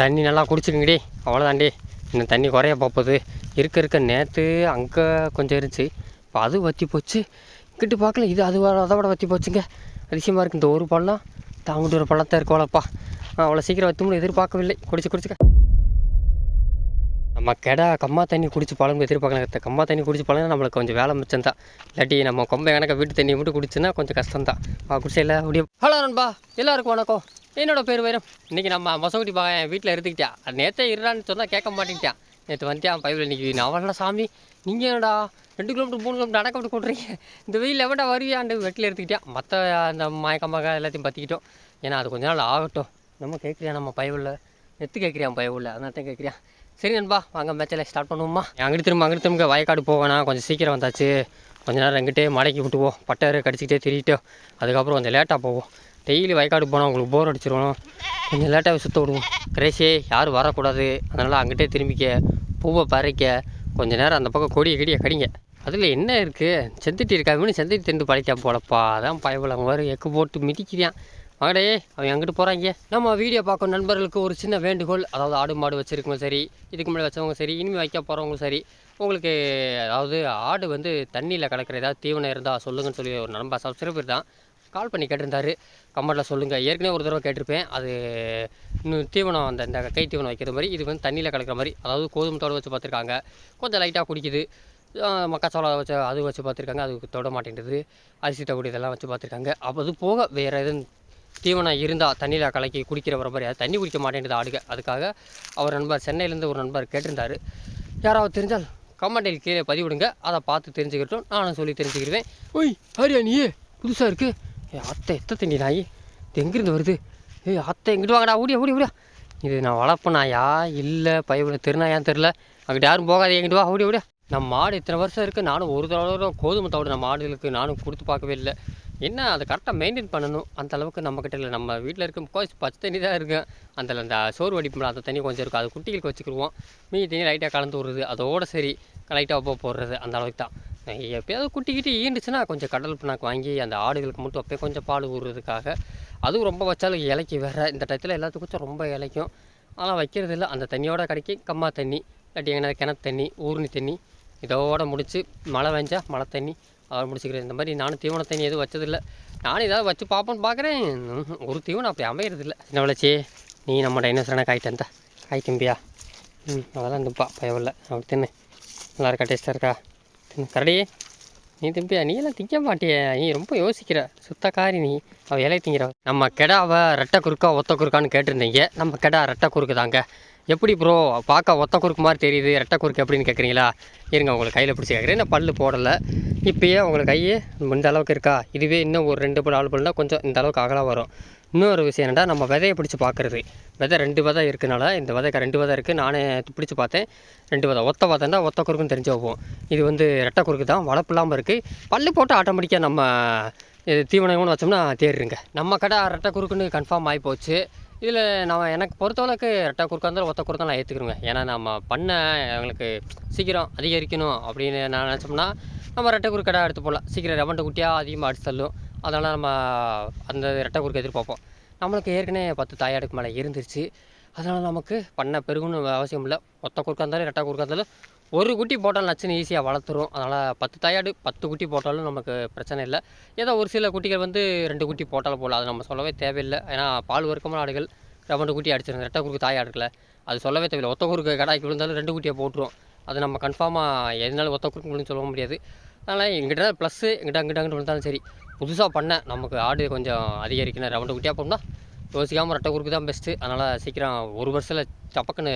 தண்ணி நல்லா குடிச்சுக்கங்கடி அவ்வளோதாண்டி இன்னும் தண்ணி குறைய போகுது இருக்க இருக்க நேற்று அங்கே கொஞ்சம் இருந்துச்சு. இப்போ அது வற்றி போச்சு. இங்கிட்டு பார்க்கல. இது அது அதை விட வற்றி போச்சுங்க. அதிசயமாக இருக்குது இந்த ஒரு பள்ளம் தாங்கிட்டு ஒரு பழத்தை இருக்கோலப்பா அவ்வளோ சீக்கிரம் வற்றும்னு எதிர்பார்க்கவில்லை. குடிச்சு குடிச்சுக்க. நம்ம கெடா கம்மா தண்ணி குடிச்சு பழங்க எதிர்பார்க்கலாம் கம்மா தண்ணி குடிச்சு பழங்க நம்மளுக்கு கொஞ்சம் வேலை மிச்சம் தான் இல்லாட்டி நம்ம கொம்பை கணக்க வீட்டு தண்ணி மட்டும் குடிச்சுன்னா கொஞ்சம் கஷ்டம் தான் வா இல்லை முடியும் ஹலோ நண்பா. எல்லாருக்கும் வணக்கம். என்னோட பேர் வைரம். இன்றைக்கி நம்ம மொசகுட்டி பா வீட்டில் இருந்துக்கிட்டா நேற்றே இருடான்னு சொன்னால் கேட்க மாட்டேங்கிட்டான் நேற்று வந்துட்டான் பைபிள் இன்னைக்கு நான் வரல சாமி. நீங்கள் என்னடா? ரெண்டு கிலோமீட்டர் மூணு கிலோமீட்டர் நடக்க விட்டு கொண்டுறீங்க. இந்த வெயில் எவன்டா வருவியாண்டு வெட்டில் எடுத்துக்கிட்டேன் மற்ற அந்த மயக்கமாக எல்லாத்தையும் பற்றிக்கிட்டோம் ஏன்னா அது கொஞ்ச நாள் ஆகட்டும். நம்ம கேட்குறியா நம்ம பயவில் நெத்து கேட்குறியான் பயவில் அதனால தான் கேட்குறியா. சரி நண்பா வாங்க மேட்சில் ஸ்டார்ட் பண்ணுவோமா அங்கிட்டு திரும்ப அங்கிட்டு திரும்ப வயக்காடு போவேண்ணா கொஞ்சம் சீக்கிரம் வந்தாச்சு. கொஞ்ச நேரம் எங்கிட்டே மடக்கி விட்டுவோம் பட்டரை கடிச்சிக்கிட்டே திரிட்டு அதுக்கப்புறம் கொஞ்சம் லேட்டாக போவோம். டெய்லி வயக்காடு போனால் உங்களுக்கு போர் அடிச்சிருவோம். கொஞ்சம் லேட்டாகவே சுற்ற விடுவோம். கிரேஷே யாரும் வரக்கூடாது. அதனால் அங்கிட்டே திரும்பிக்க பூவை பறைக்க கொஞ்ச நேரம் அந்த பக்கம் கொடியை கடியை கடிங்க. அதில் என்ன இருக்குது செந்துட்டி இருக்காமனு செந்துட்டி திண்டு பழிக்காம போலப்பா. அதான் பயவில் அவங்க வரும் எக்கு போட்டு மிதிக்கிறான். வாங்கடே அவன் அங்கிட்டு போகிறாங்க நம்ம வீடியோ பார்க்கும் நண்பர்களுக்கு ஒரு சின்ன வேண்டுகோள். அதாவது ஆடு மாடு வச்சுருக்கவங்க சரி இதுக்கு முன்னாடி வச்சவங்க சரி இனிமேல் வைக்க போகிறவங்களும் சரி உங்களுக்கு அதாவது ஆடு வந்து தண்ணியில் கலக்கிற ஏதாவது தீவனம் இருந்தால் சொல்லுங்கன்னு சொல்லி ஒரு நண்பர் சப்ஸ்கிரைபர் தான். கால் பண்ணி கேட்டிருந்தாரு. கமெண்ட்டில் சொல்லுங்கள் ஏற்கனவே ஒரு தடவை கேட்டிருப்பேன். அது இன்னும் தீவனம் அந்த இந்த கை தீவனம் வைக்கிற மாதிரி இது வந்து தண்ணியில் கலக்கிற மாதிரி அதாவது கோதுமை தோடு வச்சு பார்த்துருக்காங்க. கொஞ்சம் லைட்டாக குடிக்குது. மக்காச்சோளம் வச்சு அது வச்சு பார்த்துருக்காங்க. அது தொட மாட்டேங்குது. அரிசி தகுடி இதெல்லாம் வச்சு பார்த்துருக்காங்க. அப்போ அது போக வேறு எதுவும் தீவனம் இருந்தால் தண்ணியில் கலக்கி குடிக்கிற வர மாதிரி அது தண்ணி குடிக்க மாட்டேங்குது ஆடுக. அதுக்காக அவர் நண்பர் சென்னையிலேருந்து ஒரு நண்பர் கேட்டிருந்தார். யாராவது தெரிஞ்சால் கமெண்டில் கீழே பதிவிடுங்க. அதை பார்த்து தெரிஞ்சுக்கிட்டோம். நானும் சொல்லி தெரிஞ்சுக்கிடுவேன். ஓய் ஹரியா நீ புதுசாக இருக்குது ஏ அத்தை எத்த தண்ணி நாய்? இது எங்கேருந்து வருது? ஏய் அத்தை எங்கிட்டு வாங்கடா ஓடியா ஓடி ஓடியா. இது நான் வளர்ப்ப நாயா? இல்லை பையன் திருநாயான்னு தெரில அங்கிட்ட யாரும் போகாதே எங்கிட்டு வா ஓடி ஓடியா. நம்ம மாடு இத்தனை வருஷம் இருக்குது நானும் ஒரு தடவை கோதுமை தவிட நம்ம மாடுகளுக்கு நானும் கொடுத்து பார்க்கவே இல்லை. என்ன அதை கரெக்டாக மெயின்டைன் பண்ணணும்? அந்த அளவுக்கு நம்மக்கிட்ட இல்லை. நம்ம வீட்டில் இருக்கும் முக்கால்வாசி பச்சை தண்ணி தான் இருக்கும் அந்த அந்த சோறு வடிப்போம்ல அந்த தண்ணி கொஞ்சம் இருக்கும் அது குட்டிகளுக்கு வச்சுக்கிடுவோம். மீதி தண்ணி லைட்டாக கலந்து விடுறது அதோட சரி. லைட்டாக போடுறது அந்த அளவுக்கு தான். எப்பயாவது குட்டிக்கிட்டு ஈண்டுச்சுன்னா கொஞ்சம் கடல் பினாக்கு வாங்கி அந்த ஆடுகளுக்கு மட்டும் அப்போயே கொஞ்சம் பால் ஊறுறதுக்காக. அதுவும் ரொம்ப வச்சாலும் இலைக்கு வேறு. இந்த டயத்தில் எல்லாத்துக்கும் ரொம்ப இலைக்கும். ஆனால் வைக்கிறது இல்லை. அந்த தண்ணியோட கிடைக்கி கம்மா தண்ணி இல்லாட்டி எங்கன்னா கிணத்து தண்ணி ஊர்னி தண்ணி இதோட முடிச்சு மழை வெஞ்சால் மழை தண்ணி அதோட முடிச்சுக்கிறேன் இந்த மாதிரி நானும் தீவன தண்ணி எதுவும் வச்சதில்லை. நானும் ஏதாவது வச்சு பார்ப்போன்னு பார்க்குறேன். ஒரு தீவனம் அப்படி அமையறதில்ல. என்ன விளைச்சி? நீ நம்ம டைனோசரான காய் தந்தா காய் தம்பியா? ம் அதெல்லாம் இந்தப்பா பயவில்லை அப்படி தின்னு. நல்லா இருக்கா? டேஸ்ட்டாக இருக்கா? கரடி. நீ திம்பியா நீ எல்லாம் திங்க மாட்டியே. நீ ரொம்ப யோசிக்கிற. சுத்தக்காரி நீ. அவள் இலையை திங்கிற. நம்ம கெடாவை ரெட்டை குறுக்கா ஒத்த குறுக்கான்னு கேட்டிருந்தீங்க. நம்ம கெடா ரெட்டை குறுக்கு தாங்க. எப்படி ப்ரோ பார்க்க ஒத்த குறுக்கு மாதிரி தெரியுது. ரெட்டை குறுக்கு எப்படின்னு கேட்குறீங்களா இருங்க உங்களுக்கு கையில் பிடிச்சி கேட்குறேன் நான் பல்லு போடலை. இப்போயே உங்களுக்கு கையே இந்த அளவுக்கு இருக்கா? இதுவே இன்னும் ஒரு ரெண்டு பல் ஆள் பல்னால் கொஞ்சம் இந்த அளவுக்கு அகலாக வரும். இன்னொரு விஷயம் என்னடா நம்ம விதையை பிடிச்சி பார்க்குறது. விதை ரெண்டு விதை இருக்கனால இந்த விதைக்கு ரெண்டு விதை இருக்குது நானே பிடிச்சி பார்த்தேன். ரெண்டு விதை. ஒத்த விதைன்னா ஒத்த குறுக்குன்னு தெரிஞ்சு வைப்போம். இது வந்து ரெட்டை குறுக்கு தான். வளர்ப்பு இல்லாமல் இருக்குது பல்லு போட்டு ஆட்டோமேட்டிக்காக நம்ம இது தீவனம் வச்சோம்னா தேடுங்க நம்ம கடை ரெட்டை குறுக்குன்னு கன்ஃபார்ம் ஆகி போச்சு. இதில் நம்ம எனக்கு பொறுத்தளவுக்கு ரெட்டை குறுக்காக இருந்தாலும் ஒத்த குறுக்கா நான் ஏற்றுக்கிறோங்க ஏன்னா நம்ம பண்ண எங்களுக்கு சீக்கிரம் அதிகரிக்கணும் அப்படின்னு நான் நினச்சோம்னா நம்ம ரெட்டை குறுக்கடை எடுத்து போடலாம். சீக்கிரம் ரெவண்டு குட்டியாக அதிகமாக அடிச்சு தள்ளும். அதனால் நம்ம அந்த ரெட்டை குறுக்கு எதிர்பார்ப்போம். நம்மளுக்கு ஏற்கனவே பத்து தாயாடுக்கு மேலே இருந்துருச்சு. அதனால் நமக்கு பண்ண பெருகுன்னு அவசியம் இல்லை. ஒத்த குறுக்காக இருந்தாலும் ரெட்டை குறுக்காக இருந்தாலும் ஒரு குட்டி போட்டாலும் நச்சுன்னு ஈஸியாக வளர்த்துரும். அதனால் பத்து தாயாடு பத்து குட்டி போட்டாலும் நமக்கு பிரச்சனை இல்லை. ஏதோ ஒரு சில குட்டிகள் வந்து ரெண்டு குட்டி போட்டாலும் போடலாம் அது நம்ம சொல்லவே தேவையில்லை. ஏன்னா பால் வறுக்கமான ஆடுகள் ரெண்டு குட்டி அடிச்சிருங்க ரெட்டை குறுக்கு தாய் ஆடுக்கல அது சொல்லவே தேவையில்லை. ஒத்த குறுக்கு கடாய்க்கு விழுந்தாலும் ரெண்டு குட்டியை போட்டுரும். அது நம்ம கன்ஃபார்மாக எதுனாலும் ஒத்த குறுக்கு விழுந்து சொல்ல முடியாது. அதனால் எங்கிட்ட ப்ளஸ்ஸு எங்கிட்ட அங்கிட்ட அங்கிட்ட விழுந்தாலும் சரி. புதுசாக பண்ண நமக்கு ஆடு கொஞ்சம் அதிகரிக்கணும். ரவுண்டு குட்டியாக போட்டோம்னா யோசிக்காமல் ரெட்டை குறுக்கு தான் பெஸ்ட்டு அதனால் சீக்கிரம் ஒரு வருஷத்தில் சப்பக்குன்னு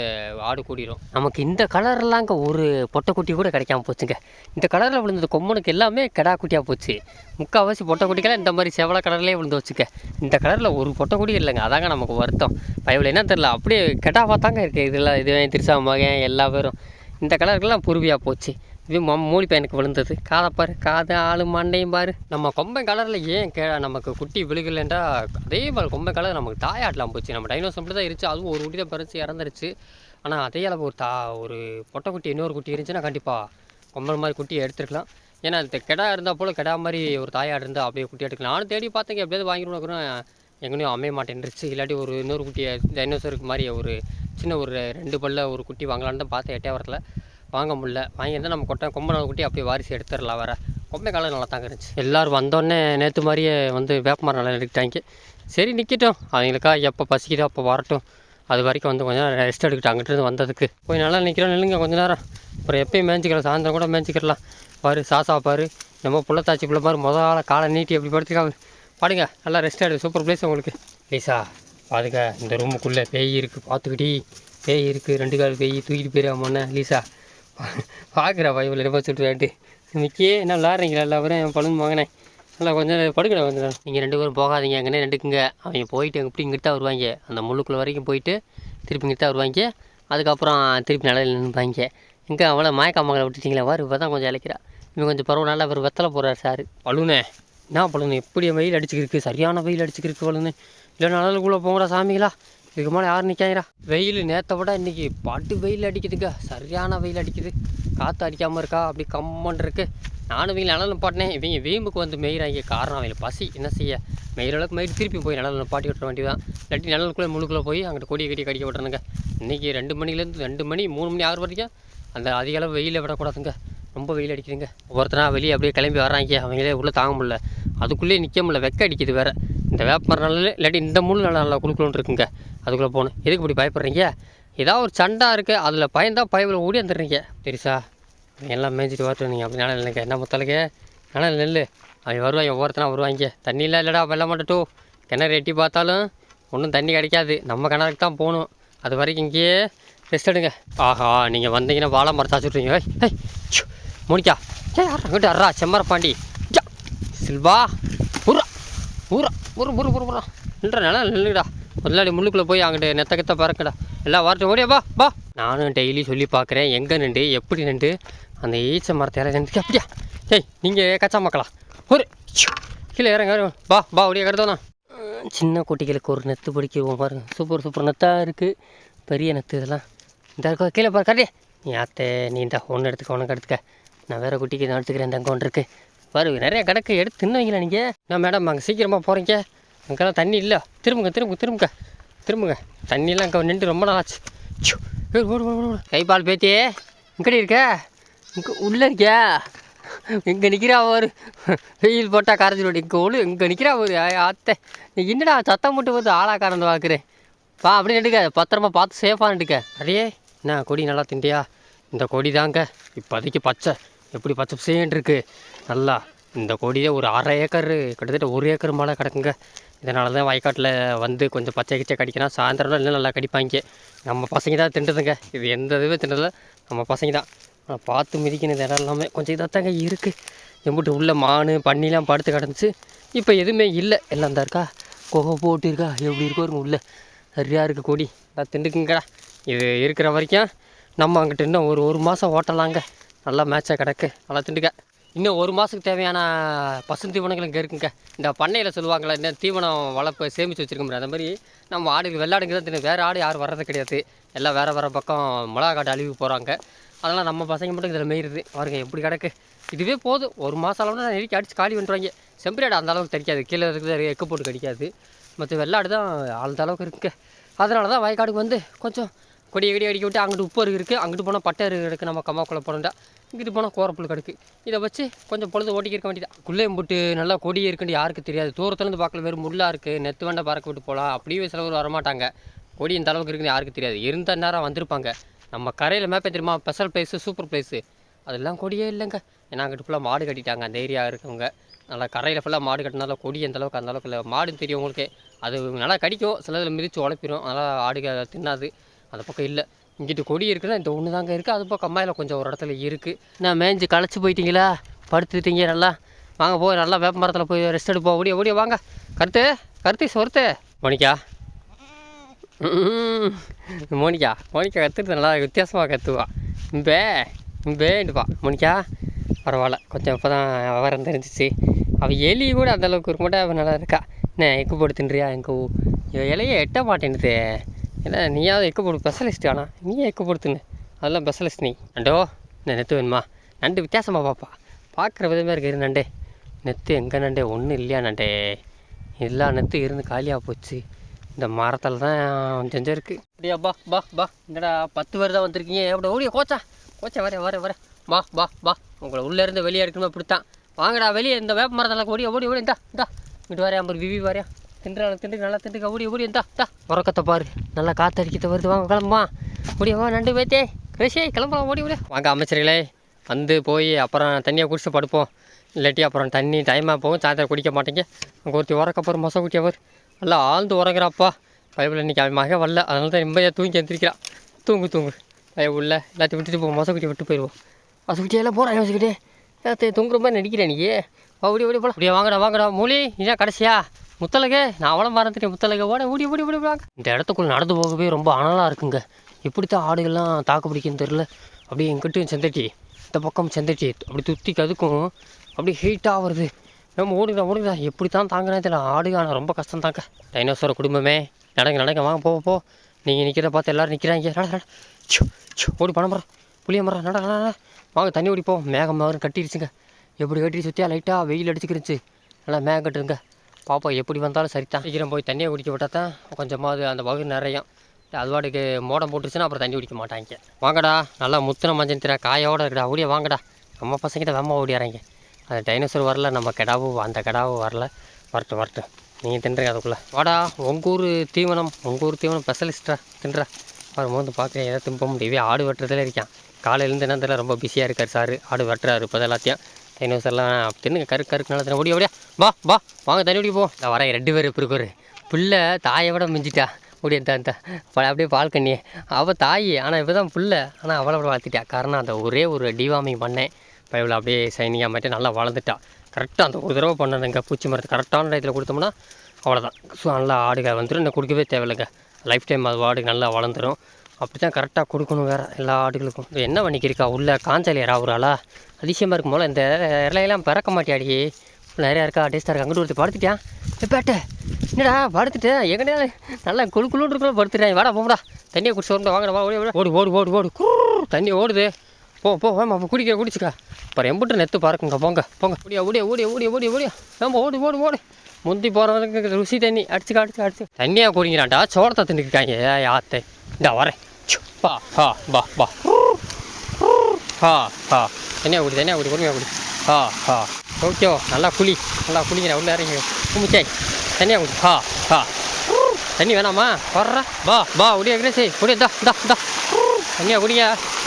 ஆடு கூடிரும். நமக்கு இந்த கலர்லாங்க ஒரு பொட்டைக்குட்டி கூட கிடைக்காம போச்சுங்க. இந்த கலரில் விழுந்தது கொம்மனுக்கு எல்லாமே கிடா குட்டியாக போச்சு. முக்கால்வாசி பொட்டைக்குட்டிக்கெல்லாம் இந்த மாதிரி செவல கலர்லேயே விழுந்து வச்சுக்க. இந்த கலரில் ஒரு பொட்டைக்குடி இல்லைங்க. அதாங்க நமக்கு வருத்தம். பயவில் என்ன தெரில அப்படியே கெடா பார்த்தாங்க இருக்குது இதில் இதுவே திருசா மகன் எல்லா பேரும். இந்த கலருக்கெல்லாம் புருவியாக போச்சு. இது மம் மூலி பையனுக்கு விழுந்தது. காதை பாரு காது ஆளு மண்டையும் பாரு. நம்ம கொம்பை கலரில் ஏன் கே நமக்கு குட்டி விழுகலன்றா அதே மாதிரி கொம்பை கலர் நமக்கு தாயாட்டலாம் போச்சு. நம்ம டைனோஸ் அப்படி தான் இருந்துச்சு அதுவும் ஒரு குட்டி தான் பிறச்சு இறந்துருச்சு. ஆனால் அதே அளவு ஒரு தா ஒரு பொட்டை குட்டி இன்னொரு குட்டி இருந்துச்சுன்னா கண்டிப்பாக கொம்பல் மாதிரி குட்டி எடுத்துருக்கலாம். ஏன்னா அது கெடா இருந்தால் போல் கெடா மாதிரி ஒரு தாயாடு இருந்தால் அப்படியே குட்டி எடுக்கலாம் நானும் தேடி பார்த்தேங்க எப்படியாவது வாங்கிடுவோம் எங்கேயும் அமைய மாட்டேன்ருச்சு. இல்லாட்டி ஒரு இன்னொரு குட்டியை டைனோசருக்கு மாதிரி ஒரு சின்ன ஒரு ரெண்டு பல்ல ஒரு குட்டி வாங்கலான்னு தான் பார்த்தேன் எட்டே எட்டையாவரத்தில் வாங்க முடியல. வாங்கியிருந்தால் நம்ம கொட்டை கொம்பனால குட்டி அப்படியே வாரிசு எடுத்துடலாம் வேறு. கொம்பை காலம் நல்லா தாங்க இருந்துச்சு. எல்லோரும் வந்தோடனே நேற்று மாதிரியே வந்து வேப்பமரம் நல்லா எடுத்துட்டாங்க சரி நிற்கட்டும் அவங்களுக்கா எப்போ பசிக்குதோ அப்போ வரட்டும். அது வரைக்கும் வந்து கொஞ்சம் நேரம் ரெஸ்ட் எடுக்கட்டும் அங்கிட்டிருந்து வந்ததுக்கு. போய் நல்லா நிற்கிறோம் நில்லுங்க கொஞ்ச நேரம். அப்புறம் எப்பயும் மேய்ச்சிக்கலாம் சாயந்தரம் கூட மேய்ச்சிக்கலாம் பாரு சாசா பாரு. நம்ம புள்ளத்தாச்சி பிள்ளை பாரு. முதல் ஆளை காலை நீட்டி எப்படி படுத்துக்காம பாடுங்க. நல்லா ரெஸ்ட் எடு. சூப்பர் பிளேஸ் உங்களுக்கு. ப்ளீஸா பாருங்க. இந்த ரூமுக்குள்ளே பேய் இருக்குது பார்த்துக்கிட்டி. பேய் இருக்குது ரெண்டு கால் பேய் தூக்கிட்டு போயிடாமண்ணே லீசா பார்க்குறா இவ்வளோ என்ன சொல்லிட்டு வேண்டு இன்னைக்கே என்ன விளாட்றீங்களா எல்லாரும் என் பழுந்து வாங்கினேன். நல்லா கொஞ்சம் நேரம் படுக்கணும் கொஞ்சம் நீங்கள் ரெண்டு பேரும் போகாதீங்க அங்கே ரெண்டுக்குங்க அவங்க போயிட்டு இப்படி இங்கிட்டா வருவாங்க. அந்த முள்ளுக்குள்ள வரைக்கும் போயிட்டு திருப்பி இங்கிட்ட வருவாங்க. அதுக்கப்புறம் திருப்பி நிலையில் நின்றுப்பாங்க. இங்கே அவ்வளோ மயக்க மகளை விட்டுட்டீங்களா வார் இப்போ தான் கொஞ்சம் இழைக்கிறா. இவன் கொஞ்சம் பரவாயில்ல நல்லா ஒரு வெத்தலை போகிறார் சார். பழுனே என்ன பழுனு எப்படி வெயில் அடிச்சுக்கிருக்கு சரியான வெயில் அடிச்சுக்கிருக்கு பழுனு இல்லை நல்லதுக்குள்ளே போங்கடா சாமிங்களா இதுக்கு மேலே யாரும் நிற்காங்கடா வெயில் நேற்றை விட இன்றைக்கி பாட்டு வெயில் அடிக்குதுங்க சரியான வெயில் அடிக்குது. காற்று அடிக்காமல் இருக்கா? அப்படி கம்மன்ருக்கு நானும் இவங்க நிழலும் பாட்டினேன் இவங்க வீம்புக்கு வந்து மெயிறாங்க. காரணம் அவங்களுக்கு பசி. என்ன செய்ய? மெயிற அளவுக்கு மயிர் திருப்பி போய் நிழலில் பாட்டி விட்டுற வேண்டியதான் இல்லாட்டி நிழலுக்குள்ளே முழுக்குள்ளே போய் அங்கே கொடியை கட்டி கடிக்க விட்றனுங்க இன்றைக்கி ரெண்டு மணிலேருந்து ரெண்டு மணி மூணு மணி ஆறு வரைக்கும் அந்த அதிக அளவு வெயிலில் விடக்கூடாதுங்க. ரொம்ப வெயில் அடிக்குதுங்க. ஒவ்வொருத்தனா வெளியே அப்படியே கிளம்பி வர்றாங்க. அவங்களே உள்ளே தாங்க முடில அதுக்குள்ளேயே நிற்க முடில வெக்க அடிக்குது வேறு. இந்த வேப்பமரம் நல்ல இல்லாட்டி இந்த முள் நல்லா நல்லா குளுக்குளுன்னு இருக்குங்க. அதுக்குள்ளே போகணும். எதுக்கு இப்படி பயப்படுறீங்க? ஏதாவது ஒரு சண்டா இருக்குது அதில் பயந்தால் பயவில் ஓடி வந்துடுறீங்க. பெருசா? எல்லாம் மேய்ஞ்சிட்டு பார்த்து நீங்கள் அப்படி நிலம் இல்லைங்க. என்ன முத்தலுக்கு நிலம் நெல் அவங்க வருவாங்க. ஒவ்வொருத்தனா வருவாங்க. தண்ணிலாம் இல்லைடா வெள்ள மாட்டட்டும் கிணறு எட்டி பார்த்தாலும் ஒன்றும் தண்ணி கிடைக்காது. நம்ம கிணறுக்கு தான் போகணும். அது வரைக்கும் இங்கேயே ரெஸ்ட் எடுங்க. ஆஹா நீங்கள் வந்தீங்கன்னா வாழை மரத்தை மோனிக்கா ஏ யார் அங்கிட்ட அறா செம்மரப்பாண்டி. ஜா. சில்வா. ஊரா ஊரா ஊரு ஊரு ஊரு ஊரா நில்ற நிலம் நில்லுடா முதலாளி முள்ளுக்குள்ளே போய் அங்கிட்ட நெத்த கத்த பறக்கடா. எல்லாம் வரட்டும் ஓடியா பா பா நானும் டெய்லி சொல்லி பார்க்குறேன் எங்கே நின்று எப்படி நின்று அந்த ஈச்ச மரத்தை இறங்கி நின்று அப்படியா ஏய் நீங்கள் கச்சா மக்களா? ஒரு கீழே இறங்க பா பா ஒடியா ஓடியா கருதானா சின்ன குட்டிகளுக்கு ஒரு நெத்து பிடிக்குவோம் பாருங்க. சூப்பர் சூப்பர் நெத்தாக இருக்குது பெரிய நெத்து இதெல்லாம். இந்த இருக்கோ கீழே பாரு கரடி. நீ அத்தை நீ இந்த ஒன்று எடுத்துக்க உனக்கு எடுத்துக்க. நான் வேறு குட்டிக்கு நான் எடுத்துக்கிறேன் இந்த அங்கே இருக்குது பாரு நிறைய கிடக்கு எடுத்து தின்னுவீங்களா நீங்கள் நான் மேடம் அங்கே சீக்கிரமாக போகிறீங்க அங்கெல்லாம் தண்ணி இல்லை. திரும்புங்க திரும்புங்க திரும்புங்க. திரும்புங்க. தண்ணியெல்லாம் அங்கே நின்று ரொம்ப நாள் ஆச்சு. ச்சோ, ஓடு ஓடு ஓடு கை பேத்தியே இங்கடி இருக்க? இங்கே உள்ளே இருக்கியா? இங்கே நிற்கிறா ஒரு வெயில் போட்டால் கரைஞ்சிடும் இங்கே ஒழு இங்கே நிற்கிறா ஒரு அத்தை. நீ என்னடா சத்தம் மட்டும் வந்து ஆளாக்காரன் பார்க்குறேன் வா அப்படி எடுக்க பத்திரமா பார்த்து சேஃபாக எடுக்க அடையே என்ன கொடி நல்லா திண்டியா இந்த கொடி தாங்க இப்போதைக்கு பச்சை. எப்படி பச்சை பசேன்னு இருக்குது நல்லா இந்த கொடியே ஒரு அரை ஏக்கர் கிட்டத்தட்ட ஒரு ஏக்கர் மேலே கிடக்குங்க. இதனால தான் வயக்காட்டில் வந்து கொஞ்சம் பச்சை கிச்சை கடிக்கிறான் சாயந்தரம் இல்லை நல்லா கடிப்பாங்க. நம்ம பசங்க தான் திண்டுதுங்க இது எந்த இதுவே திண்டதில்ல நம்ம பசங்க தான். ஆனால் பார்த்து மிதிக்கணும். இந்த இடம் எல்லாமே கொஞ்சம் இதாக தாங்க இருக்குது எம்பிட்டு உள்ள மான் பன்னிலாம் படுத்து கிடந்துச்சு. இப்போ எதுவுமே இல்லை. எல்லாம் தான் இருக்கா? குகை போட்டு இருக்கா? எப்படி இருக்கோ இருக்கும் உள்ள. சரியாக இருக்குது கொடி. நான் திண்டுக்குங்கடா இது இருக்கிற வரைக்கும் நம்ம அங்கிட்ட இன்னும் ஒரு ஒரு மாதம் ஓட்டலாங்க. நல்லா மேட்சாக கிடக்கு. நல்லா திண்டுக்க. இன்னும் ஒரு மாதத்துக்கு தேவையான பசுந்தீவனங்கள் இங்கே இருக்குங்க. இந்த பண்ணையில் சொல்லுவாங்களே இந்த தீவனம் வளர்ப்பு சேமித்து வச்சுருக்க அந்த மாதிரி நம்ம ஆடுகள் வெள்ளாடுங்க தான் தின்னு வேறு ஆடு யாரும் வர்றது கிடையாது. எல்லாம் வேறு வேறு பக்கம் மிளகா காட்டு அழிவு போகிறாங்க அதெல்லாம் நம்ம பசங்க மட்டும் இதில் மெய்யுது பாருங்க எப்படி கிடக்கு. இதுவே போதும். ஒரு மாதம் அளவுனா நெருக்கி அடித்து காலி பண்ணுறாங்க செம்பரியாடு அந்த அளவுக்கு தெரிக்காது. கீழே இருக்கிறது எக்கு போட்டு கிடைக்காது. மற்ற வெள்ளாடு தான் அந்த அளவுக்கு இருக்குங்க. அதனால தான் வயக்காடுக்கு வந்து கொஞ்சம் கொடி கடி அடிக்க விட்டு அங்கிட்டு உப்பு அருகு இருக்குது அங்கிட்டு போனால் பட்டை அருகு கிடக்கு நம்ம கம்மாக்குள்ளே போனோம்டா இங்கிட்டு போனால் கோரப்புல் கிடக்கு இதை வச்சு கொஞ்சம் பொழுது ஓட்டிக்க இருக்க வேண்டியதான் குள்ளையும் போட்டு நல்லா கொடி இருக்குன்னு யாருக்கு தெரியாது. தூரத்துலேருந்து பார்க்கல வெறும் முள்ளாக இருக்குது நெத்து வண்டை பறக்க விட்டு போகலாம் அப்படியே சிலவர் வரமாட்டாங்க. கொடி இந்த அளவுக்கு இருக்குன்னு யாருக்கு தெரியாது. இருந்த நேரம் வந்திருப்பாங்க. நம்ம கரையில் மேப்பே தெரியுமா? Special place super place. அதெல்லாம் கொடியே இல்லைங்க. ஏன்னா அங்கிட்டு ஃபுல்லாக மாடு கட்டிட்டாங்க. அந்த ஏரியா இருக்கவங்க. நல்லா கரையில் ஃபுல்லாக மாடு கட்டினால கொடி அந்த அளவுக்கு அந்த அளவுக்கு இல்லை. மாடுன்னு தெரியும் உங்களுக்கு. அது நல்லா கடிக்கும். சில இதில் மிதித்து உழைப்பிடும் நல்லா ஆடுக தின்னாது. அந்த பக்கம் இல்லை. இங்கிட்டு கொடி இருக்குன்னா இந்த ஒன்று தாங்க இருக்குது அது பக்கம் அம்மாயில் கொஞ்சம் ஒரு இடத்துல இருக்குது நான் மேய்ஞ்சி களைச்சி போயிட்டீங்களா? படுத்துட்டீங்க நல்லா. வாங்க போய் நல்லா வேப்ப மரத்தில் போய் ரெஸ்ட் எடுப்போம். ஓடிய ஓடிய வாங்க. கருத்து கருத்து சொருத்து. மோனிக்கா ம், மோனிக்கா கற்றுட்டு நல்லா வித்தியாசமாக கற்றுவா இம்பே இம்பேண்டுப்பா மோனிக்கா பரவாயில்ல. கொஞ்சம் இப்போ தான் விவரம் தெரிஞ்சிச்சு. அவள் எலி கூட அந்த அளவுக்கு இருக்க மாட்டேன் அவள் நல்லா இருக்கா. என்ன எக்கு போட்டு தின்றியா எங்கள் இலையை எட்ட மாட்டேன்னுது. என்ன நீயாவது எக்கு போடு ஸ்பெஷலிஸ்ட் ஆனால் நீயே எக்கு போட்டு அதெல்லாம் ஸ்பெஷலிஸ்ட் நீ. நண்டோ இந்த நெத்து வேணுமா? நண்டு வித்தியாசமாக பாப்பா. பார்க்குற விதமாக இருக்கு நண்டே. நெத்து எங்கே நண்டே? ஒன்றும் இல்லையா நண்டே? எல்லா நெத்து இருந்து காலியாக போச்சு. இந்த மரத்தில் தான் செஞ்சிருக்கு அப்படியா பா பா பா. என்னடா பத்து பேர் தான் வந்திருக்கீங்க. அப்படி ஓடிய கோச்சா. கோச்சா வர வர வர பா பா பா. உங்களை உள்ளேருந்து வெளியே எடுக்கணும் இப்படித்தான் வாங்கடா வெளியே இந்த வேப்ப மரத்தில் ஓடி ஓடி ஓடி இந்தா இந்தா. இங்கிட்டு வரையா அம்பர் விவி வரையா திண்டுறாங்க திண்டு நல்லா திண்டுக்க ஓடி ஓடி தா தா உறக்கத்தை பாரு. நல்லா காத்தடிக்கிட்ட வருது. வாங்க கிளம்புமா? ஓடியவா நண்டு போய்த்தே கிருஷி கிளம்பலாம். ஓடி ஓடி வாங்க அமைச்சர்களே. வந்து போய் அப்புறம் தண்ணியை குடிச்சு படுப்போம். இல்லாட்டி அப்புறம் தண்ணி டைமாக போகும். சாயந்தரம் குடிக்க மாட்டேங்க. அங்கே ஒருத்தி உறக்க மொசை குட்டி நல்லா ஆழ்ந்து உறங்குறாப்பா. பைபிள் இன்னைக்கு அவன் மகன் வரல. அதனால தான் நிம்மதியாக தூங்கி எந்திரிக்கிறான் தூங்கு தூங்கு. பய உள்ள. எல்லாத்தையும் விட்டுட்டு போவோம் மொசை குட்டியை விட்டு போயிடுவோம் மொசை போகிறான் யோசிக்கிட்டே எல்லாத்தையும் தூங்குற மாதிரி நடிக்கிறேன் நீ. ஓடி ஓடி போலாம். அப்படியே வாங்கடா வாங்கடா. மூலி இதான் கடைசியா? முத்தலகே நான் அவளை மறந்துட்டேன் முத்தலகே ஓட ஓடி ஓடி ஓடி வாங்க. இந்த இடத்துக்குள்ள நடந்து போகவே ரொம்ப அனலாக இருக்குங்க. இப்படித்தான் ஆடுகள்லாம் தாக்கு பிடிக்குன்னு தெரில அப்படியே எங்கிட்டும் செந்தட்டி இந்த பக்கம் செந்தட்டி அப்படி துத்தி கதுக்கும். அப்படியே ஹீட்டாக வருது. நம்ம ஓடுதா ஓடுதா எப்படி தான் தாங்கினா தெரியல. ஆடு ஆனால் ரொம்ப கஷ்டம் தாங்க டைனோசர குடும்பமே. நடங்க நடங்க வாங்க போ போ. நீங்கள் நிற்கிறத பார்த்து எல்லோரும் நிற்கிறாங்க நட நட ஓடி பணம் மரம் புளிய மரம். நட நட வாங்க தண்ணி ஓடிப்போம் மேகம் மரம் கட்டிடுச்சுங்க எப்படி கட்டிடுச்சு சுற்றியா லைட்டாக வெயில் அடிச்சுக்கிருச்சு நல்லா மேகம் கட்டுருங்க பாப்போம் எப்படி வந்தாலும் சரிதான். சீக்கிரம் போய் தண்ணியை குடிக்க விட்டால் தான் கொஞ்சமாவது அந்த பகுதி நிறையும். அதுவாடுக்கு மோடம் போட்டுருச்சுன்னா அப்புறம் தண்ணி குடிக்க மாட்டாங்க. வாங்கடா நல்லா முத்தின மஞ்சள் திரா காயோட இருக்கடா ஓடியா வாங்கடா. நம்ம பசங்கிட்ட வெம்மா ஓடியாராங்க. அந்த டைனோசர் வரல நம்ம கிடாவும் அந்த கிடாவும் வரல. வரட்டும் வரட்டும். நீங்கள் தின்றீங்க அதுக்குள்ளே. வாடா உங்கள் ஊர் தீவனம் உங்கள் ஊர் தீவனம் ஸ்பெஷலிஸ்டா தின்றா. அவர் மோந்து பார்க்குறேன் எதாவது திம்ப முடியவே ஆடு வெட்டுறதுல இருக்கான். காலையிலேருந்து என்ன தெரியல ரொம்ப பிஸியாக இருக்கார் சார். ஆடு வெட்டுறாரு இப்போ எல்லாத்தையும் டைனோசர்லாம் தின்னு கருக்கு கருக்கு நல்லா தின்னு. ஓடியா ஓடியா. வா வா. வாங்க தண்ணி ஓடி போ. நான் வரேன். ரெண்டு பேர் இப்படி ஒரு பிள்ளை தாயை விட மிஞ்சிட்டா. ஓடி அந்த அந்த ப- அப்படியே பால் கண்ணியே. அவள் தாய் ஆனால் இப்போ தான் புள்ள. ஆனால் அவளை விட வளர்த்துட்டா காரணம் அந்த ஒரே ஒரு டிவாமிங் பண்ணேன். பைபிள் அப்படியே சைனிங்காக மாட்டேன் நல்லா வளர்ந்துட்டா கரெக்டாக அந்த ஒரு தடவை பண்ணதுங்க பூச்சி மரத்து கரெக்டான டயத்தில் கொடுத்தோம்னா அவ்வளோதான் ஸோ நல்லா ஆடுகள் வந்துடும் இன்னும் கொடுக்கவே தேவையில்லைங்க. லைஃப் டைம் அது ஆடு நல்லா வளர்ந்துடும் அப்படி தான் கரெக்டாக கொடுக்கணும் வேறு எல்லா ஆடுகளுக்கும். இது என்ன பண்ணிக்கிருக்கா உள்ளே காஞ்சலியரா ஒரு ஆளா? அதிசயமாக இருக்கும் போல். இந்த இலையெல்லாம் பிறக்க மாட்டியாடி. நிறையா இருக்கா? டேஸ்ட்டாக இருக்கா? அங்கிட்டு ஒருத்தர் படுத்துட்டியா பேட்டை. என்னடா படுத்துட்டேன் எங்கடா? நல்லா குழு குழுன்னு இருக்கலாம் படுத்துட்டேன் வாடா போடா தண்ணியை குடிச்சு வரணும். வாங்கடா ஓடி ஓடி ஓடி. ஓடு ஓடு ஓடு ஓடு. தண்ணி ஓடுது. போ போ வேமா குடிக்க குடிச்சுக்கா. அப்புறம் எம்பிட்டு நெத்து பறக்குங்க போங்க போங்க. ஓடியா ஓடியா ஓடியா ஓடியா ஓடியா ஓடியா. ஆமாம் ஓடு ஓடு ஓடு. முந்தி போகிறவங்க ருசி தண்ணி. அடிச்சுக்க அடிச்சு அடிச்சு தண்ணியாக குடிங்கிறான்டா. சோளத்தை தின்னுக்காங்க யாத்தை இந்தா வரேன். பா ஹா பா பா ஹா ஹா தனியாக குடி தனியாக குடி பொறுமையாக குடி. ஹா ஹா ஓகே நல்லா குளி. நல்லா குளிங்கிற உள்ள இறங்கி குமிச்சாய் தனியாக குடி. ஹா ஹா தண்ணி வேணாமா? வர்ற. பா பா ஒடியா கிரேசி. குடி தா தா தா. தண்ணியாக குடியா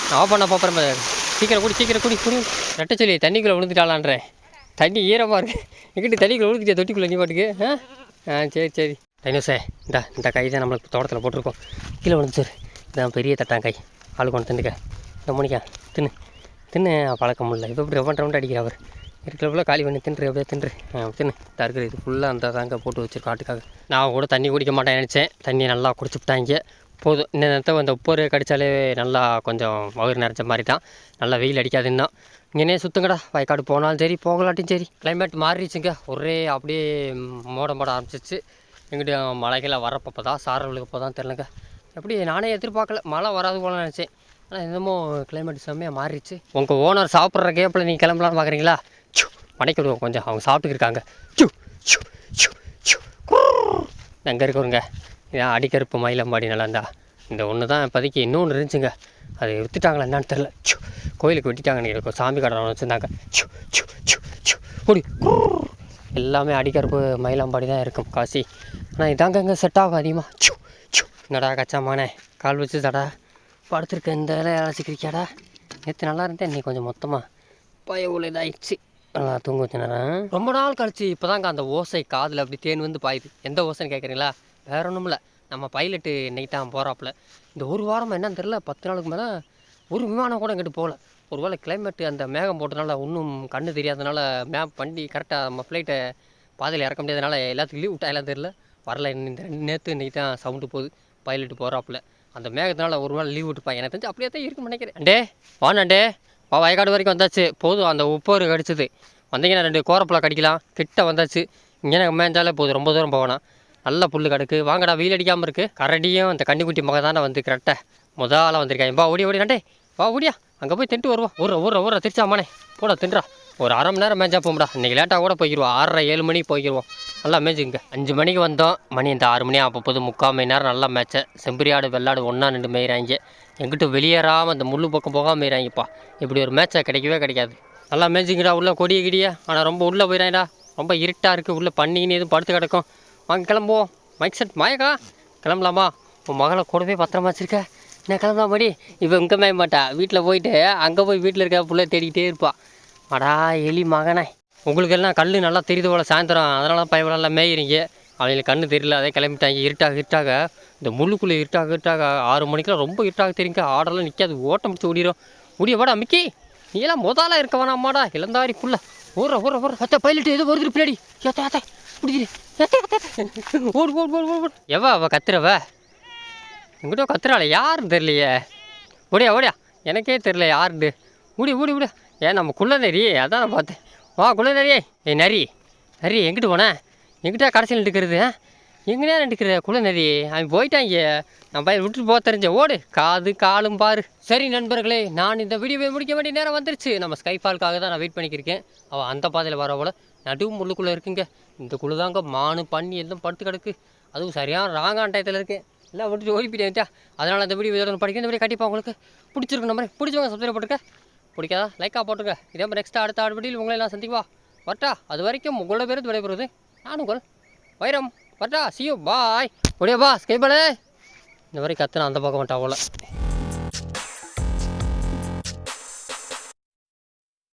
நான் ஆஃப் பண்ண போகிறேன் சீக்கிரம் குடி சீக்கிரம் குடி குடி. ரெட்ட சொல்லி தண்ணிக்குள்ளே விழுந்துட்டாளான்றேன். தண்ணி ஈரமாக இருக்கு. எங்கிட்ட தண்ணிக்குள்ளே விழுந்துட்டியா தொட்டிக்குள்ளே நீ பாட்டுக்கு? ஆ? ஆ சரி சரி. டைனோஸே இந்த இந்த கை தான் நம்மளுக்கு தோட்டத்தில் போட்டிருக்கோம். கீழே விழுந்துச்சு இதான் பெரிய தட்டாங்கை. ஆள் ஆளு கொண்டு தின்னுக்க. இந்த மணிக்கா தின்னு. தின்னு பழக்கம் இல்லை. இப்போ இப்படி ரவுண்ட் ரவுண்ட் அடிக்கிற அவர். இருக்கிற காலி பண்ணி தின்று அப்படியே தின்று. தின்னு. தருக்கிற இது ஃபுல்லாக அந்த தாங்க போட்டு வச்சுருக்கோம் ஆட்டுக்காக. நான் கூட தண்ணி குடிக்க மாட்டேன் நினச்சேன். தண்ணியை நல்லா குடிச்சுட்டாங்க போதும். இந்த நேரத்தை அந்த உப்பரு கடித்தாலே நல்லா கொஞ்சம் வயிறு நிறைஞ்ச மாதிரி தான். நல்லா வெயில் அடிக்காது இன்னும். இங்கேனே சுற்றுங்கடா வயக்காடு போனாலும் சரி போகலாட்டியும் சரி. கிளைமேட் மாறிடுச்சுங்க. ஒரே அப்படியே மோடம் போட ஆரம்பிச்சிச்சு எங்கிட்ட மழைகளை வரப்போ தான் சாரவளுக்கு அப்போ தான் தெரிலங்க. எப்படி நானே எதிர்பார்க்கல. மழை வராது போல நினச்சேன். ஆனால் என்னமோ கிளைமேட் செம்மையாக மாறிடுச்சு. உங்கள் ஓனர் சாப்பிட்ற கேப்பில் நீங்கள் கிளம்பலான்னு பார்க்குறீங்களா சு மடைக்கு விடுவோம் கொஞ்சம். அவங்க சாப்பிட்டுக்கிருக்காங்க சு சு சு சு அங்கே இருக்கிறவங்க ஏன் அடிக்கருப்பு மயிலம்பாடி நல்லாந்தா இந்த ஒன்று தான் இப்போதைக்கு இன்னொன்று இருந்துச்சுங்க. அது விற்றுட்டாங்களா என்னன்னு தெரில சு கோயிலுக்கு வெட்டிட்டாங்கன்னு இருக்கும் சாமி கடன் வச்சுருந்தாங்க. சு சு சு சு ஓடி எல்லாமே அடிக்கருப்பு மயிலம்பாடி தான் இருக்கும். காசி. ஆனால் இதாங்க இங்கே செட் ஆகும் அதிகமாக சு சு என்னடா கச்சாமானே? கால் வச்சு தடா படுத்துருக்க இந்த இலைய அழைச்சிக்கிறிக்காடா நேற்று நல்லா இருந்தேன் இன்னைக்கு கொஞ்சம் மொத்தமாக பய உள்ள இதாகிடுச்சு நல்லா தூங்க வச்ச நேரம் ரொம்ப நாள் கழிச்சு இப்போதாங்க அந்த ஓசை காதில் அப்படி தேன் வந்து பாயுது. எந்த ஓசைன்னு கேட்குறீங்களா வேற ஒன்றும் இல்லை நம்ம பைலட்டு இன்னைக்கு தான் போகிறாப்புல இந்த ஒரு வாரம் என்னன்னு தெரில பத்து நாளுக்கு மேலே ஒரு விமானம் கூட எங்கிட்டு போகல. ஒரு வேளை கிளைமேட்டு அந்த மேகம் போட்டதுனால ஒன்றும் கண்ணு தெரியாதனால மேப் பண்ணி கரெக்டாக நம்ம ஃப்ளைட்டை பாதையில் இறக்க முடியாதனால எல்லாத்துக்கும் லீவ் விட்டா எல்லாம் தெரில வரல இந்த நேற்று இன்றைக்கி தான் சவுண்டு போகுது. பைலட்டு போகிறாப்புல அந்த மேகத்தினால ஒரு நாள் லீவ் விட்டுப்பாங்க எனக்கு தெரிஞ்சு அப்படியே தான் இருக்குன்னு நினைக்கிறேன். டே வாண்ணே வா வயக்காடு வரைக்கும் வந்தாச்சு. போதும் அந்த உப்போரு கடிச்சது. வந்தீங்கன்னா ரெண்டு கோரப்பழம் கடிக்கலாம். கிட்ட வந்தாச்சு. இங்கே மேஞ்சாலே போதும். ரொம்ப தூரம் போகணும் நல்ல புல் கிடக்கு. வாங்கடா வெயில் அடிக்காமல் இருக்கு. கரடியும் அந்த கன்னிக்குட்டி மக தானே வந்து கரெக்டாக முதல்ல வந்திருக்காங்க வா ஓடி ஓடி நண்டே வா ஓடியா. அங்கே போய் தின்ட்டு வருவோம் ஊற ஊற ஊற திருச்சாமானே. போடா தின்றா. ஒரு அரை மணி நேரம் மேய்ச்சா போகும்டா. இன்றைக்கி லேட்டாக கூட போய்க்கிடுவோம் ஆறரை ஏழு மணிக்கு போய்க்கிடுவோம் நல்லா மேய்ச்சிங்க அஞ்சு மணிக்கு வந்தோம். மணி இந்த ஆறு மணி அப்போ போது முக்கால் மணி நேரம் நல்லா மேய்ச்சேன் செம்பரியாடு வெள்ளாடு ஒன்றா நின்று மேய்கிறாங்க எங்கிட்ட வெளியேறாமல் அந்த முள் பக்கம் போகாமல் மேய்கிறாங்கப்பா இப்படி ஒரு மேட்சை கிடைக்கவே கிடைக்காது. நல்லா மேய்ச்சிங்கடா உள்ளே கொடிய கிடியா. ஆனால் ரொம்ப உள்ளே போயிடாங்கடா ரொம்ப இருட்டாக இருக்குது உள்ளே பண்ணிக்கின்னு எதுவும் படுத்து கிடக்கும். வாங்க கிளம்புவோம். மைக் செட் மாயக்கா கிளம்பலாமா? உன் மகளை கூடவே பத்திரமா வச்சுருக்க. என்ன கிளம்பலாம் மடி இப்போ இங்கே மேய மாட்டா வீட்டில் போயிட்டு அங்கே போய் வீட்டில் இருக்க பிள்ளை தேடிக்கிட்டே இருப்பா. அடா எலி மகனே. உங்களுக்கு எல்லாம் கல் நல்லா தெரியுது போல சாயந்தரம். அதனால பயப்படலாம் மேயிறீங்க. அவங்களுக்கு கண்ணு தெரியல அதே கிளம்பிட்டாங்க. இருட்டாக இருட்டாக. இந்த முள்ளுக்குள்ளே இருட்டாக இருட்டாக. ஆறு மணிக்கெல்லாம் ரொம்ப இருட்டாக தெரியுங்க. ஆடெல்லாம் நிற்காது ஓட்டம் முடிச்சு ஓடிடும் ஓடிய மிக்கி. நீ எல்லாம் முதல்ல இருக்க வேணாமாடா. இளந்தாரி புள்ள. ஊற ஊற ஊற அத்தை பைலட்டு எது வருது பின்னாடி. ஏத்த ஏத்த. பிடிச்சிரு ஓடு ஓடு ஓடு ஓடு ஓடு. எவ அவ கத்துறவ? எங்கிட்ட கத்துறாள். யாருன்னு தெரியலையே. ஓடியா ஓடியா. எனக்கே தெரியல யாருன்னு. ஓடி ஓடி ஓடியா ஏன் நம்ம குள்ள நரி அதான் நான் பார்த்தேன். வா குள்ள நரியே ஏய் நரி. நரி எங்கிட்டு போனேன் எங்கிட்ட கடைசியில் நிற்கிறது எங்கேயா நிற்கிற குள்ள நரி அவன் போயிட்டாங்க. நான் பையன் விட்டுட்டு போக தெரிஞ்ச ஓடு. காது காலும் பாரு. சரி நண்பர்களே நான் இந்த வீடியோவை முடிக்க வேண்டிய நேரம் வந்துருச்சு. நம்ம ஸ்கைஃபாலுக்காக தான் நான் வெயிட் பண்ணிக்கிருக்கேன். அவள் அந்த பாதையில் வர போல் நடு முள்ளுக்குள்ளே இருக்குங்க. இந்த குழு தாங்க மானு பண்ணி எல்லாம் படுத்து கிடக்கு. அதுவும் சரியான ராங்கான டயத்தில் இருக்கேன் எல்லாம் விட்டுட்டு ஓடிப்பிட்டேன் அதனால் அந்த வீடியோ படிக்க இந்த வீடியோ கண்டிப்பாக உங்களுக்கு பிடிச்சிருக்கு நம்ம பிடிச்சவங்க சப்ஸ்கிரைப் போட்டுருக்க பிடிக்காதா? லைக்காக போட்டுருங்க இதே மாதிரி நெக்ஸ்ட் அடுத்த ஆடுபடியில் உங்களை எல்லாம் சந்திக்குவா வரட்டா அது வரைக்கும் உங்களோட பேருந்து விடைபெறுவது நான் உங்கள் வைரம். வரட்டா சியூ பாய் முடியாப்பா பா ஸ்கைபாலே இந்த மாதிரி கத்துனா அந்த பக்கம் மாட்டா அவ்வளோ